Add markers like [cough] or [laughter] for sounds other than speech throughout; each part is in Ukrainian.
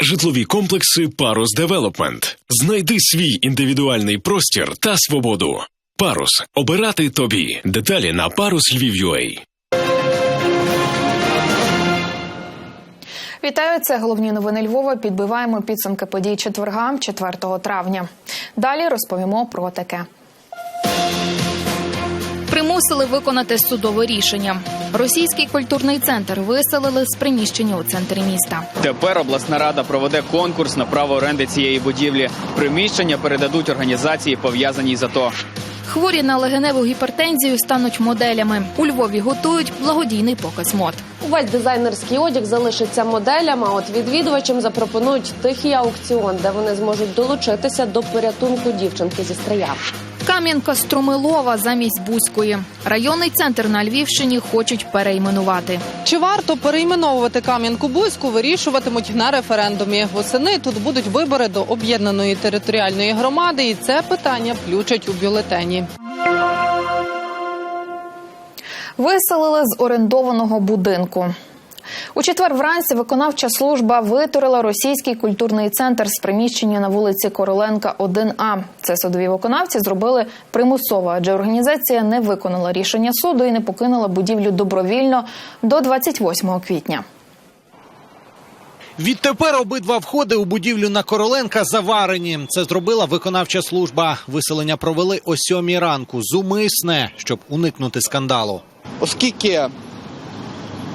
Житлові комплекси Парус Девелопмент. Знайди свій індивідуальний простір та свободу. Парус обирати тобі. Деталі на парус parus.lviv.ua. Вітаю, це головні новини Львова. Підбиваємо підсумки подій четверга, 4 травня. Далі розповімо про таке. Примусили виконати судове рішення. Російський культурний центр виселили з приміщення у центрі міста. Тепер обласна рада проведе конкурс на право оренди цієї будівлі. Приміщення передадуть організації, пов'язаній з АТО. Хворі на легеневу гіпертензію стануть моделями. У Львові готують благодійний показ мод. Увесь дизайнерський одяг залишиться моделям, а от відвідувачам запропонують тихий аукціон, де вони зможуть долучитися до порятунку дівчинки зі стрия. Кам'янка Струмилова замість Бузької. Районний центр на Львівщині хочуть перейменувати. Чи варто перейменовувати Кам'янку-Бузьку, вирішуватимуть на референдумі. Восени тут будуть вибори до об'єднаної територіальної громади, і це питання включать у бюлетені. Виселили з орендованого будинку. У четвер вранці виконавча служба витурила російський культурний центр з приміщення на вулиці Короленка 1А. Це судові виконавці зробили примусово, адже організація не виконала рішення суду і не покинула будівлю добровільно до 28 квітня. Відтепер обидва входи у будівлю на Короленка заварені. Це зробила виконавча служба. Виселення провели о сьомій ранку. Зумисне, щоб уникнути скандалу. Оскільки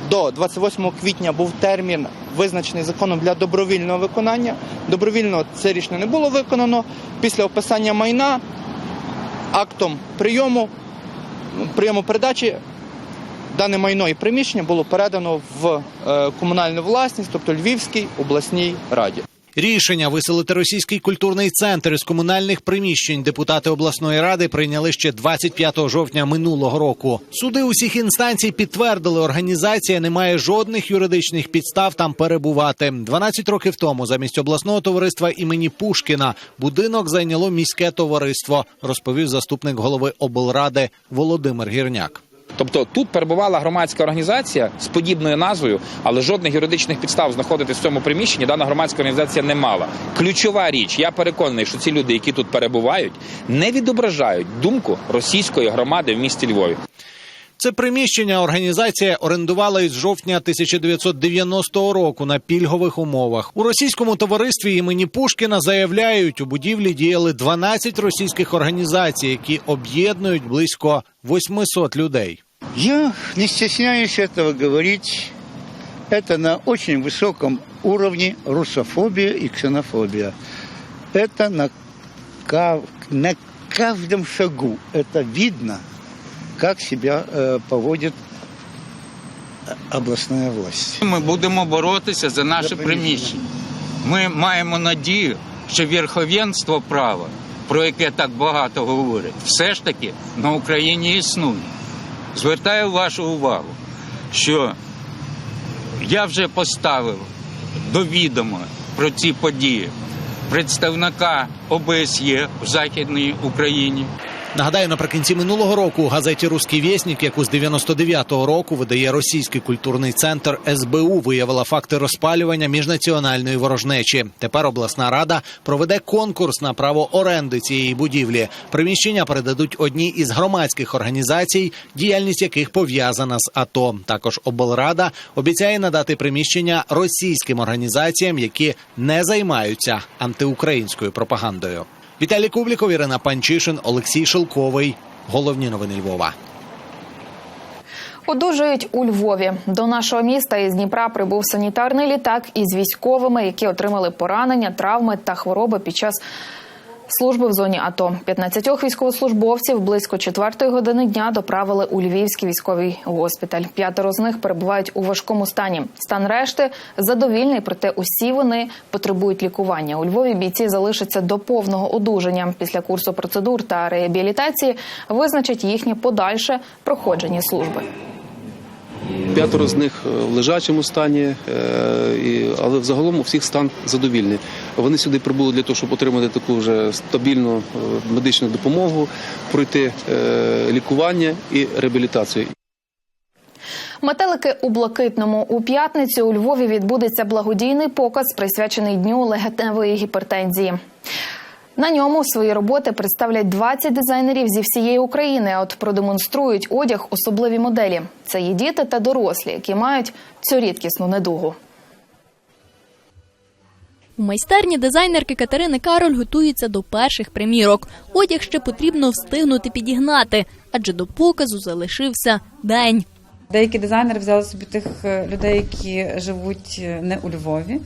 до 28 квітня був термін визначений законом для добровільного виконання, добровільно це рішення не було виконано. Після описання майна актом прийому, ну, прийому передачі дане майно і приміщення було передано в е, комунальну власність, тобто Львівській обласній раді. Рішення виселити російський культурний центр із комунальних приміщень депутати обласної ради прийняли ще 25 жовтня минулого року. Суди усіх інстанцій підтвердили, організація не має жодних юридичних підстав там перебувати. 12 років тому замість обласного товариства імені Пушкіна будинок зайняло міське товариство, розповів заступник голови облради Володимир Гірняк. Тобто тут перебувала громадська організація з подібною назвою, але жодних юридичних підстав знаходитись в цьому приміщенні дана громадська організація не мала. Ключова річ, я переконаний, що ці люди, які тут перебувають, не відображають думку російської громади в місті Львові. Це приміщення організація орендувала із жовтня 1990 року на пільгових умовах. У російському товаристві імені Пушкіна заявляють, у будівлі діяли 12 російських організацій, які об'єднують близько 800 людей. Я не стесняюсь этого говорить. Это на очень высоком уровне русофобия и ксенофобия. Это на, ка- на каждом шагу. Это видно, как себя э, поводит э, власть. Ми будемо боротися за наше приміщення. Ми маємо надію, що верховенство права, про яке так багато говорять, все ж таки на Україні існує. Звертаю вашу увагу, що я вже поставив до відома про ці події представника ОБСЄ в Західній Україні. Нагадаю, наприкінці минулого року у газеті Руський вєснік, яку з 99-го року видає російський культурний центр СБУ, виявила факти розпалювання міжнаціональної ворожнечі. Тепер обласна рада проведе конкурс на право оренди цієї будівлі. Приміщення передадуть одній із громадських організацій, діяльність яких пов'язана з АТО. Також облрада обіцяє надати приміщення російським організаціям, які не займаються антиукраїнською пропагандою. Віталій Кубліков, Ірина Панчишин, Олексій Шелковий. Головні новини Львова. Одужують у Львові. До нашого міста із Дніпра прибув санітарний літак із військовими, які отримали поранення, травми та хвороби під час служби в зоні АТО. 15 військовослужбовців близько 4 години дня доправили у Львівський військовий госпіталь. П'ятеро з них перебувають у важкому стані. Стан решти задовільний, проте усі вони потребують лікування. У Львові бійці залишаться до повного одужання. Після курсу процедур та реабілітації визначать їхнє подальше проходження служби. П'ятеро з них е, в лежачому стані, е, але взагалом у всіх стан задовільний. Вони сюди прибули для того, щоб отримати таку вже стабільну е, медичну допомогу, пройти е, лікування і реабілітацію. Метелики у блакитному у п'ятницю у Львові відбудеться благодійний показ, присвячений дню легеневої гіпертензії. На ньому свої роботи представлять 20 дизайнерів зі всієї України. От продемонструють одяг особливі моделі. Це є діти та дорослі, які мають цю рідкісну недугу. У майстерні дизайнерки Катерини Кароль готуються до перших примірок. Одяг ще потрібно встигнути підігнати, адже до показу залишився день. Деякі дизайнери взяли собі тих е, людей, які живуть е, не у Львові,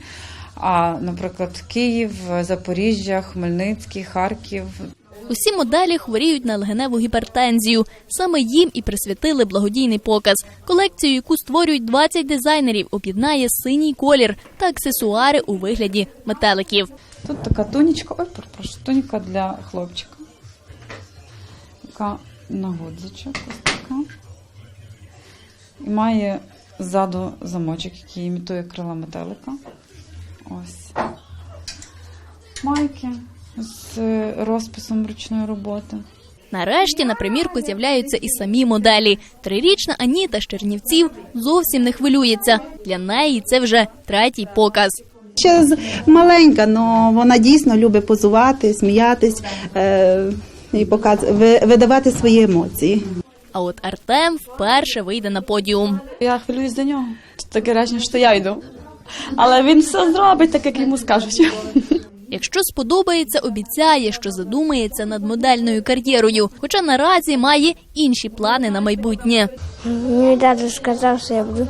а, наприклад, Київ, Запоріжжя, Хмельницький, Харків. Усі моделі хворіють на легеневу гіпертензію. Саме їм і присвятили благодійний показ. Колекцію, яку створюють 20 дизайнерів, об'єднає синій колір та аксесуари у вигляді метеликів. Тут така тунічка, ой, прошу, туніка для хлопчика. Така на гудзичок, ось така. І має ззаду замочок, який імітує крила метелика. Ось. Майки з розписом ручної роботи. Нарешті на примірку з'являються і самі моделі. Трирічна Аніта з Чернівців зовсім не хвилюється. Для неї це вже третій показ. Ще з- маленька, але вона дійсно любить позувати, сміятись е, і показ... видавати свої емоції. А от Артем вперше вийде на подіум. Я хвилююсь за нього. Таке враження, що я йду. Але він все зробить, так як йому скажуть. Якщо сподобається, обіцяє, що задумається над модельною кар'єрою, хоча наразі має інші плани на майбутнє. Мій тато сказав, що я буду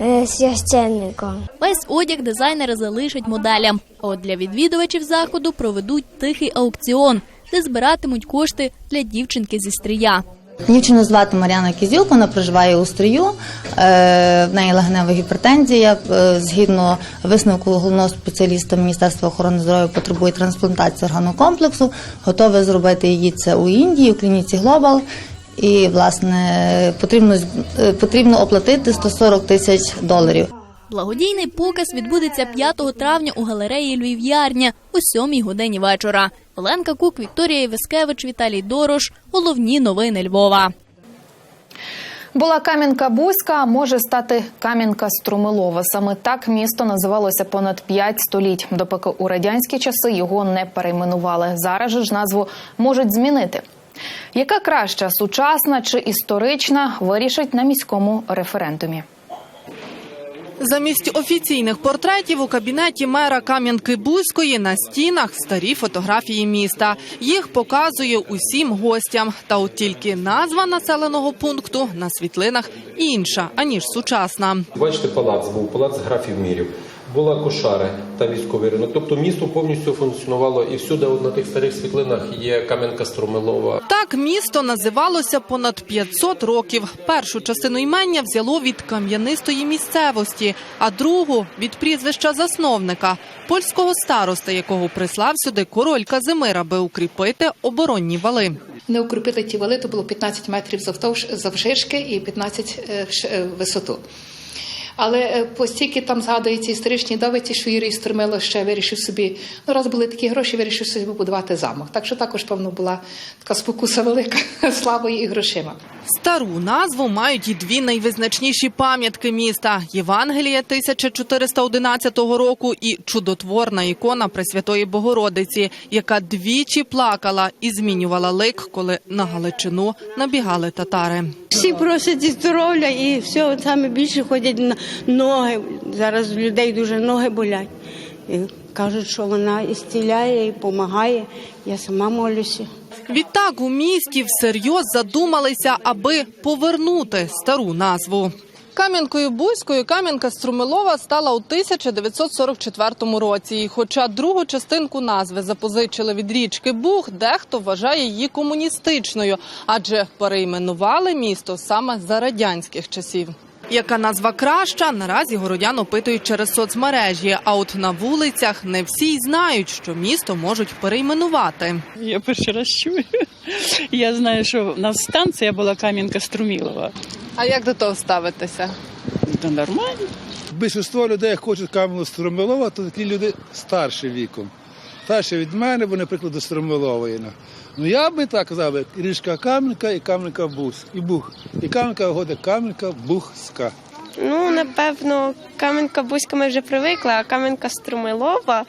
е, священником. Весь одяг дизайнери залишать моделям. А от для відвідувачів заходу проведуть тихий аукціон, де збиратимуть кошти для дівчинки зі стрія. Дівчину звати Мар'яна Кізюк, вона проживає у стрію. Е, В неї легенева гіпертензія. Е, Згідно висновку головного спеціаліста Міністерства охорони здоров'я потребує трансплантації органного комплексу. Готове зробити її це у Індії, у клініці Глобал. І власне потрібно е, потрібно оплатити 140 тисяч доларів. Благодійний показ відбудеться 5 травня у галереї Львів'ярня о 7 годині вечора. Оленка Кук, Вікторія Євискевич, Віталій Дорош. Головні новини Львова. Була Кам'янка Бузька, а може стати Кам'янка Струмилова. Саме так місто називалося понад п'ять століть, допоки у радянські часи його не перейменували. Зараз ж назву можуть змінити. Яка краща сучасна чи історична вирішить на міському референдумі. Замість офіційних портретів у кабінеті мера Кам'янки-Бузької на стінах старі фотографії міста. Їх показує усім гостям. Та от тільки назва населеного пункту на світлинах інша аніж сучасна. Бачите, палац був, палац графів мірів. Була кошари та військовий ринок. Тобто місто повністю функціонувало і всюди от на тих старих світлинах є Кам'янка Струмилова. Так місто називалося понад 500 років. Першу частину імення взяло від кам'янистої місцевості, а другу від прізвища засновника польського староста, якого прислав сюди король Казимир, аби укріпити оборонні вали. Не укріпити ті вали, то було 15 метрів завтовш завширшки і 15 е, е, висоту. Але е, постільки там згадується історичні довідці, що Юрій Стурмило ще вирішив собі, ну раз були такі гроші, вирішив собі будувати замок. Так що також, певно, була така спокуса велика [laughs] славою і грошима. Стару назву мають і дві найвизначніші пам'ятки міста: Євангелія 1411 року і чудотворна ікона Пресвятої Богородиці, яка двічі плакала і змінювала лик, коли на Галичину набігали татари. Всі просять і здоров'я, і все саме більше ходять на ноги. Зараз у людей дуже ноги болять. І кажуть, що вона і стіляє, і допомагає. Я сама молюся. Відтак у місті всерйоз задумалися, аби повернути стару назву. Кам'янкою Бузькою Кам'янка Струмилова стала у 1944 році. І хоча другу частинку назви запозичили від річки Буг, дехто вважає її комуністичною, адже перейменували місто саме за радянських часів. Яка назва краща? Наразі городян опитують через соцмережі. А от на вулицях не всі й знають, що місто можуть перейменувати. Я перший раз чую. Я знаю, що в нас станція була Кам'янка Струмілова. А як до того ставитися? Та нормально. Більшість людей хочуть каменю Стромилова, то такі люди старші віком. Старші від мене, бо, наприклад, до Стромилової. Ну. Я би так казав, як і річка Кам'янка, і Кам'янка Бус. І Бух. І Кам'янка года Кам'янка Бухська. Ну, напевно, каменка бузька ми вже привикли, а каменка струмилова,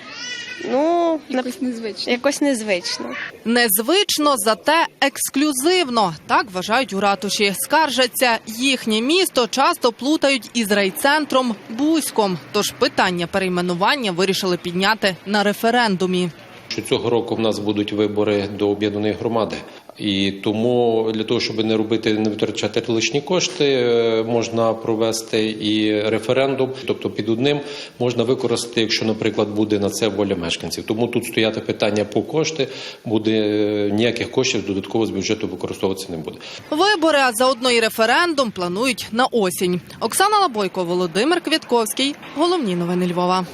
ну, якось незвично. Якось незвично. Незвично, зате ексклюзивно. Так вважають у ратуші. Скаржаться, їхнє місто часто плутають із райцентром Бузьком. Тож питання перейменування вирішили підняти на референдумі. Що цього року в нас будуть вибори до об'єднаної громади. І тому для того, щоб не робити, не витрачати лишні кошти, е, можна провести і референдум. Тобто під одним можна використати, якщо, наприклад, буде на це воля мешканців. Тому тут стояти питання по кошти, буде е, ніяких коштів додатково з бюджету використовуватися не буде. Вибори, а заодно і референдум планують на осінь. Оксана Лабойко, Володимир Квітковський. Головні новини Львова.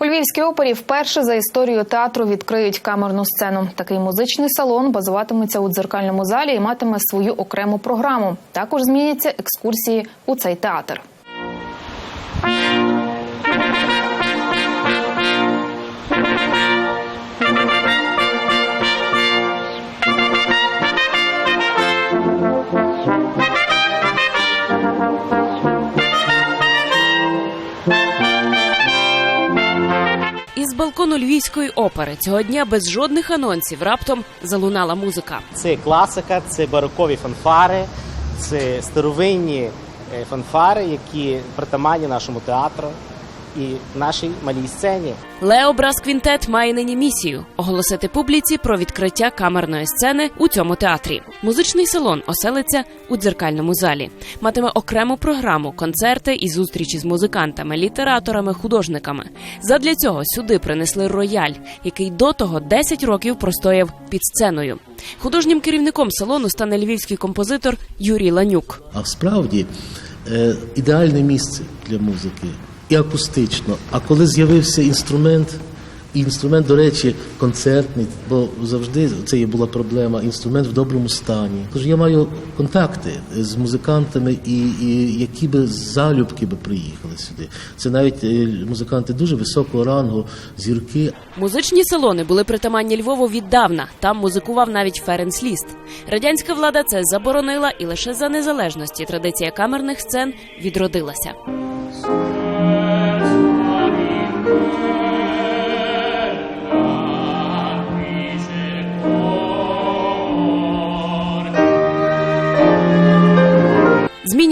У Львівській опері вперше за історію театру відкриють камерну сцену. Такий музичний салон базуватиметься у дзеркальному залі і матиме свою окрему програму. Також зміняться екскурсії у цей театр. Балкону опери цього дня без жодних анонсів раптом залунала музика. Це класика, це барокові фанфари, це старовинні е, фанфари, які притаманні нашому театру і нашій малій сцені. Лео Брас Квінтет має нині місію оголосити публіці про відкриття камерної сцени у цьому театрі. Музичний салон оселиться у дзеркальному залі. Матиме окрему програму, концерти і зустрічі з музикантами, літераторами, художниками. Задля цього сюди принесли рояль, який до того 10 років простояв під сценою. Художнім керівником салону стане львівський композитор Юрій Ланюк. А справді е, ідеальне місце для музики і акустично. А коли з'явився інструмент, і інструмент, до речі, концертний, бо завжди це є була проблема. Інструмент в доброму стані. Тож я маю контакти з музикантами, і, і які би залюбки би приїхали сюди. Це навіть е, музиканти дуже високого рангу, зірки. Музичні салони були притаманні Львову віддавна. Там музикував навіть Ференц Ліст. Радянська влада це заборонила, і лише за незалежності традиція камерних сцен відродилася.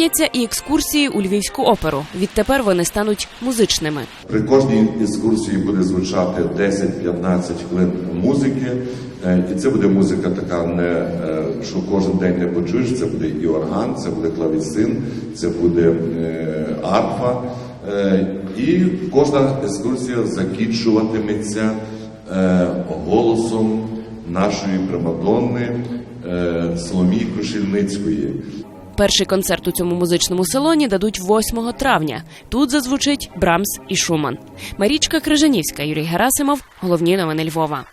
Зміняться і екскурсії у Львівську оперу. Відтепер вони стануть музичними. При кожній екскурсії буде звучати 10-15 хвилин музики, Е, і це буде музика така, не е, що кожен день не почуєш. Це буде і орган, це буде клавісин, це буде е, арфа. І кожна екскурсія закінчуватиметься голосом нашої примадонни Соломії Крушельницької. Перший концерт у цьому музичному салоні дадуть 8 травня. Тут зазвучить Брамс і Шуман. Марічка Крижанівська, Юрій Герасимов. Головні новини Львова.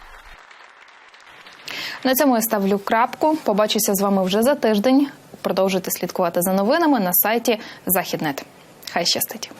На цьому я ставлю крапку. Побачуся з вами вже за тиждень. Продовжуйте слідкувати за новинами на сайті Західнет. Хай щастить.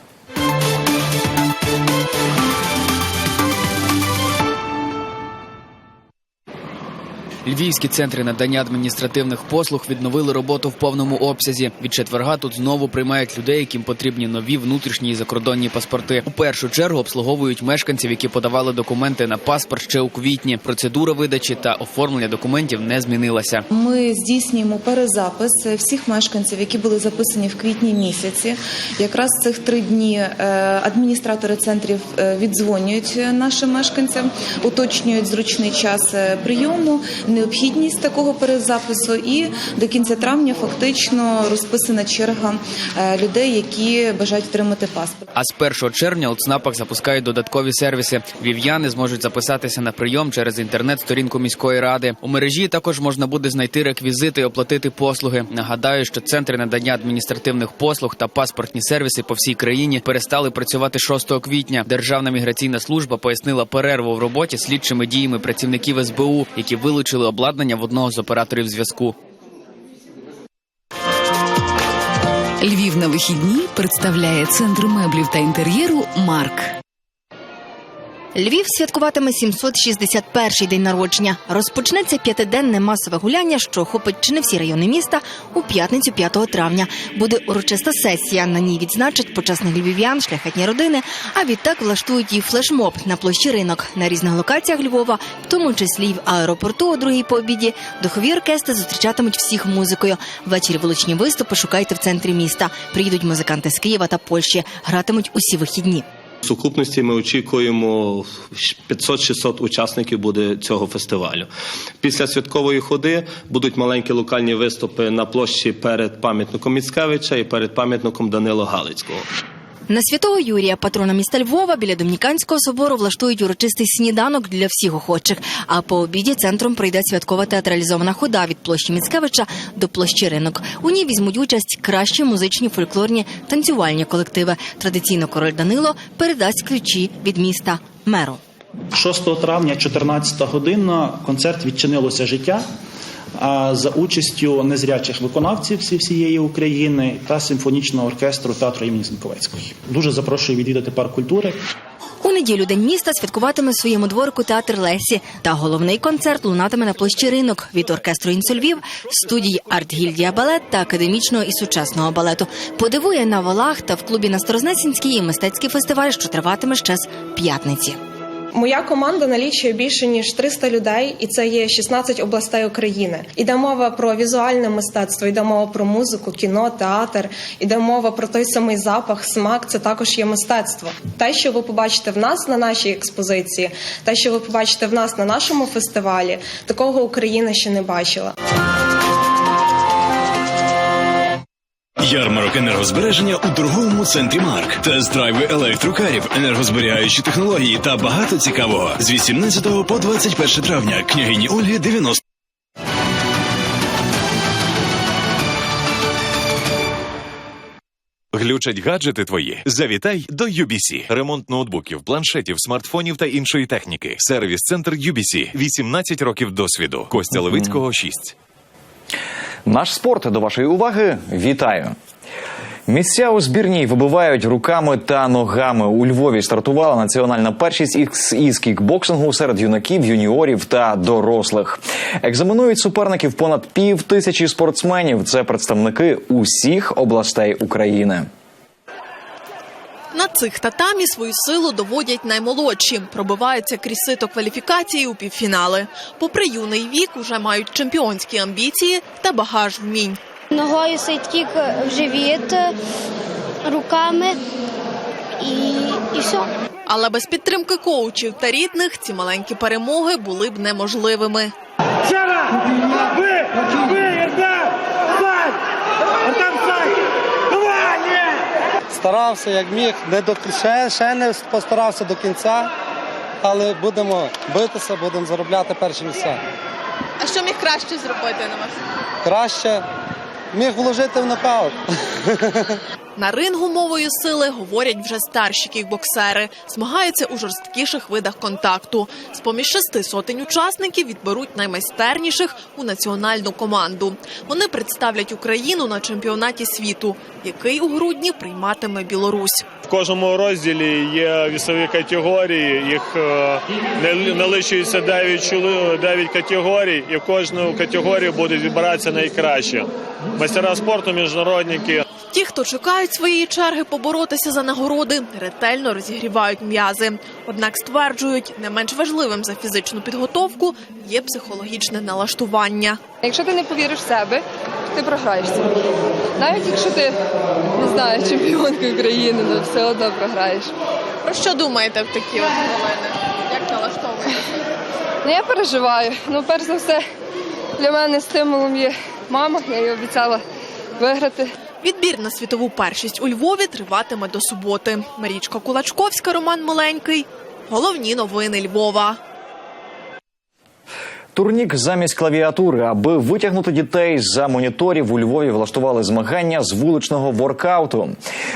Львівські центри надання адміністративних послуг відновили роботу в повному обсязі. Від четверга тут знову приймають людей, яким потрібні нові внутрішні і закордонні паспорти. У першу чергу обслуговують мешканців, які подавали документи на паспорт ще у квітні. Процедура видачі та оформлення документів не змінилася. Ми здійснюємо перезапис всіх мешканців, які були записані в квітні місяці. Якраз цих три дні е, адміністратори центрів е, віддзвонюють нашим мешканцям, уточнюють зручний час е, прийому, необхідність такого перезапису. І до кінця травня фактично розписана черга е, людей, які бажають отримати паспорт. А з 1 червня у ЦНАПах запускають додаткові сервіси. Вів'яни зможуть записатися на прийом через інтернет-сторінку міської ради. У мережі також можна буде знайти реквізити і оплатити послуги. Нагадаю, що центри надання адміністративних послуг та паспортні сервіси по всій країні перестали працювати 6 квітня. Державна міграційна служба пояснила перерву в роботі слідчими діями працівників СБУ, які вилучили обладнання в одного з операторів зв'язку. Львів на вихідні представляє центр меблів та інтер'єру Марк. Львів святкуватиме 761-й день народження. Розпочнеться п'ятиденне масове гуляння, що охопить чи не всі райони міста у п'ятницю 5 травня. Буде урочиста сесія. На ній відзначать почесних львів'ян, шляхетні родини. А відтак влаштують і флешмоб на площі ринок на різних локаціях Львова, в тому числі й в аеропорту о другій по обіді. Духові оркестри зустрічатимуть всіх музикою. Ввечері вуличні виступи шукайте в центрі міста. Приїдуть музиканти з Києва та Польщі. Гратимуть усі вихідні. В сукупності ми очікуємо 500-600 учасників буде цього фестивалю. Після святкової ходи будуть маленькі локальні виступи на площі перед пам'ятником Міцкевича і перед пам'ятником Данила Галицького. На святого Юрія, патрона міста Львова, біля Домініканського собору влаштують урочистий сніданок для всіх охочих. А по обіді центром пройде святкова театралізована хода від площі Міцкевича до площі ринок. У ній візьмуть участь кращі музичні, фольклорні, танцювальні колективи. Традиційно король Данило передасть ключі від міста меру. 6 травня, 14 година, концерт відчинилося життя за участю незрячих виконавців всі всієї України та симфонічного оркестру театру імені Зінковецької. Дуже запрошую відвідати парк культури. У неділю День міста святкуватиме своєму дворику театр Лесі. Та головний концерт лунатиме на площі ринок від оркестру «Інсольвів», студії «Артгільдія балет» та академічного і сучасного балету. Подивує на валах та в клубі на Старознесінській мистецький фестиваль, що триватиме ще з п'ятниці. Моя команда налічує більше ніж 300 людей, і це є 16 областей України. Іде мова про візуальне мистецтво, йде мова про музику, кіно, театр, іде мова про той самий запах, смак. Це також є мистецтво. Те, що ви побачите в нас на нашій експозиції, те, що ви побачите в нас на нашому фестивалі, такого Україна ще не бачила. Ярмарок енергозбереження у торговому центрі Марк. Тест-драйви електрокарів, енергозберігаючі технології та багато цікавого з 18 по 21 травня. Княгині Ольги 90. Глючать гаджети твої. Завітай до UBC. Ремонт ноутбуків, планшетів, смартфонів та іншої техніки. Сервіс-центр UBC. 18 років досвіду. Костя Левицького 6. Наш спорт до вашої уваги. Вітаю. Місця у збірній вибивають руками та ногами. У Львові стартувала національна першість із, кікбоксингу серед юнаків, юніорів та дорослих. Екзаменують суперників понад пів тисячі спортсменів. Це представники усіх областей України. На цих татамі свою силу доводять наймолодші, пробиваються крізь сито кваліфікації у півфінали. Попри юний вік, уже мають чемпіонські амбіції та багаж вмінь. Ногою сайдкік в живіт, руками і, і все. Але без підтримки коучів та рідних ці маленькі перемоги були б неможливими. Старався як міг, не до ще, ще не постарався до кінця, але будемо битися, будемо заробляти перші місця. А що міг краще зробити на вас? Краще міг вложити в нокаут. [laughs] На рингу мовою сили говорять вже старші кікбоксери. Змагаються у жорсткіших видах контакту. З поміж шести сотень учасників відберуть наймайстерніших у національну команду. Вони представлять Україну на чемпіонаті світу, який у грудні прийматиме Білорусь. В кожному розділі є вісові категорії. Їх е, наличується 9, чоли- 9 категорій, і в кожну категорію будуть відбиратися найкраще. Майстера спорту, міжнародники. Ті, хто чекають своєї черги поборотися за нагороди, ретельно розігрівають м'язи. Однак стверджують, не менш важливим за фізичну підготовку є психологічне налаштування. Якщо ти не повіриш в себе, ти програєш цю бій. Навіть якщо ти не знаю, чемпіонка України, то все одно програєш. Про що думаєте в такі от? Як налаштовуєтеся? Ну я переживаю. Ну, перш за все, для мене стимулом є мама, я їй обіцяла виграти. Відбір на світову першість у Львові триватиме до суботи. Марічка Кулачковська, Роман Маленький. Головні новини Львова. Турнік замість клавіатури, аби витягнути дітей за моніторів у Львові влаштували змагання з вуличного воркауту.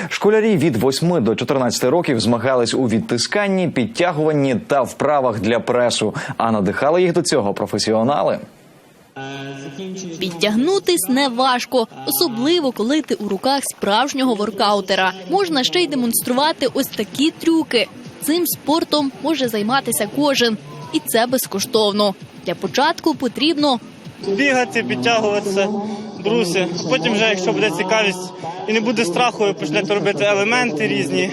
Школярі від 8 до 14 років змагались у відтисканні, підтягуванні та вправах для пресу. А надихали їх до цього професіонали. Підтягнутись не важко, особливо коли ти у руках справжнього воркаутера. Можна ще й демонструвати ось такі трюки. цим спортом може займатися кожен, і це безкоштовно. Для початку потрібно бігати, підтягуватися, бруси. Потім, вже, якщо буде цікавість і не буде страху, почнете робити елементи різні.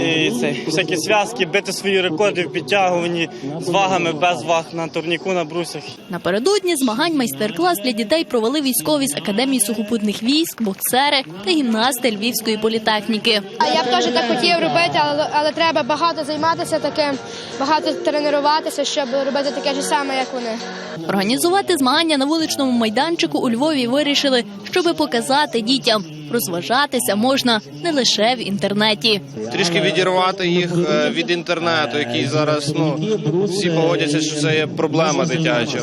І це, всякі зв'язки, бити свої рекорди в підтягуванні з вагами, без ваг на турніку, на брусях. Напередодні змагань майстер-клас для дітей провели військові з академії сухопутних військ, боксери та гімнасти Львівської політехніки. А я б теж так хотів робити, але, але треба багато займатися таким, багато тренуватися, щоб робити таке ж саме, як вони. Організувати змагання на вуличному майданчику у Львові вирішили, щоби показати дітям. Розважатися можна не лише в інтернеті. трішки відірвати їх е, від інтернету, який зараз ну всі погодяться, що це є проблема дитяча.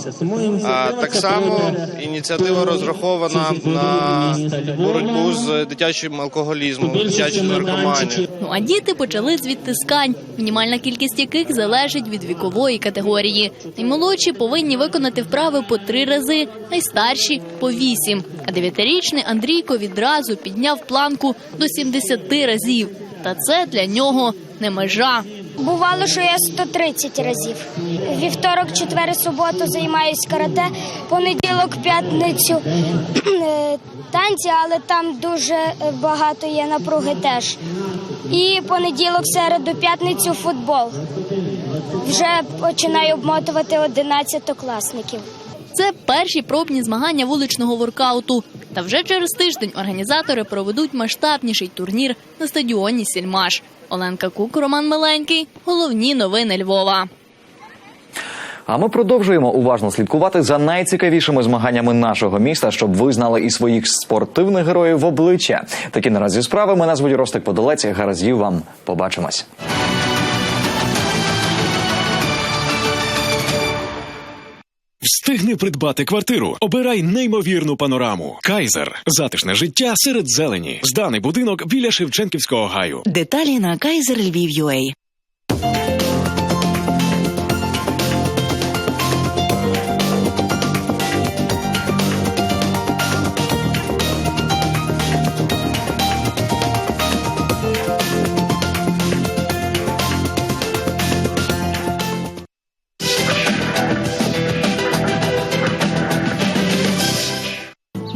А так само ініціатива розрахована на боротьбу з дитячим алкоголізмом, дитячою наркоманією. Ну а діти почали з відтискань, мінімальна кількість яких залежить від вікової категорії. Наймолодші повинні виконати вправи по три рази, найстарші по вісім. А дев'ятирічний Андрійко відразу підняв планку до 70 разів. Та це для нього не межа. Бувало, що я 130 разів. Вівторок, четвер, суботу займаюсь карате, понеділок, п'ятницю е, танці, але там дуже е, багато є напруги теж. І понеділок, середу, п'ятницю футбол. Вже починаю обмотувати 11-класників. Це перші пробні змагання вуличного воркауту. Та вже через тиждень організатори проведуть масштабніший турнір на стадіоні Сільмаш. Оленка Кук, Роман Миленький. Головні новини Львова. А ми продовжуємо уважно слідкувати за найцікавішими змаганнями нашого міста, щоб ви знали і своїх спортивних героїв в обличчя. Такі наразі справи. Мене звуть Ростик Подолець. Гаразів вам. Побачимось. Встигни придбати квартиру. Обирай неймовірну панораму. Кайзер. Затишне життя серед зелені. Зданий будинок біля Шевченківського гаю. Деталі на Kaiser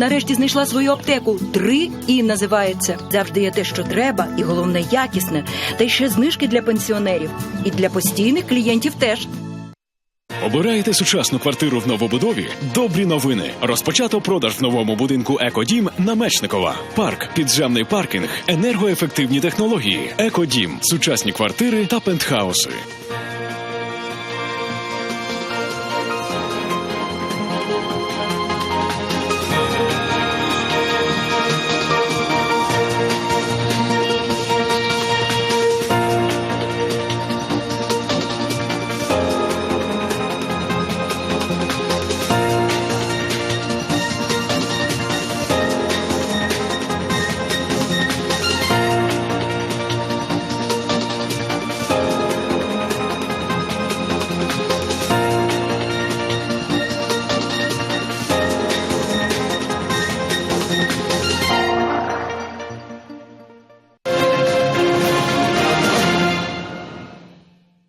Нарешті знайшла свою аптеку. Три і називається. Завжди є те, що треба, і головне якісне. Та й ще знижки для пенсіонерів. І для постійних клієнтів теж. Обираєте сучасну квартиру в новобудові? Добрі новини. Розпочато продаж в новому будинку Екодім на Мечникова. Парк, підземний паркінг, енергоефективні технології. Екодім, сучасні квартири та пентхауси.